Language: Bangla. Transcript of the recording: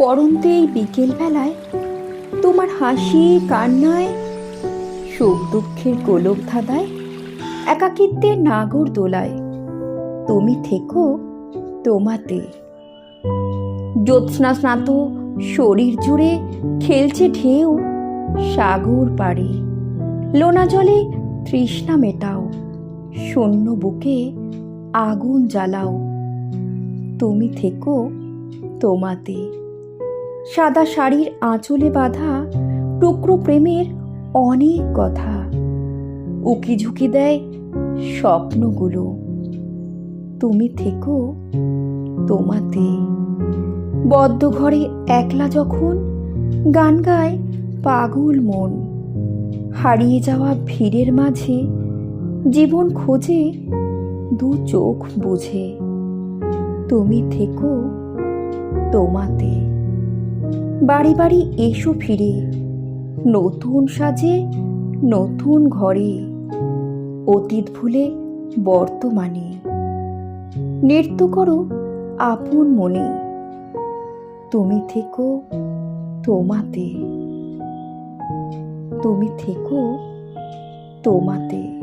পরন্তে এই বিকেলবেলায় তোমার হাসি, কান্নায় সুখ দুঃখের গোলক ধাঁধায় একাকিত্বের নাগর দোলায়, তুমি থেকো তোমাতে। জ্যোৎস্না স্নাত শরীর জুড়ে খেলছে ঢেউ সাগর পাড়ে। লোনা জলে তৃষ্ণা মেটাও, শূন্য বুকে আগুন জ্বালাও। তুমি থেকো তোমাতে। সাদা শাড়ির আঁচলে বাঁধা টুকরো প্রেমের অনেক কথা। উকি ঝুঁকি দেয় স্বপ্নগুলো। তুমি থেকো তোমাতে। বদ্ধ ঘরে একলা যখন গান গায় পাগল মন। হারিয়ে যাওয়া ভিড়ের মাঝে জীবন খোঁজে দু চোখ বুঝে। তুমি থেকো তোমাতে। বাড়ি বাড়ি এসো ফিরে। নতুন সাজে, নতুন ঘরে। অতীত ভুলে বর্তমানে। নৃত্য করো আপন মনে। তুমি থেকো তোমাতে। তুমি থেকো তোমাতে।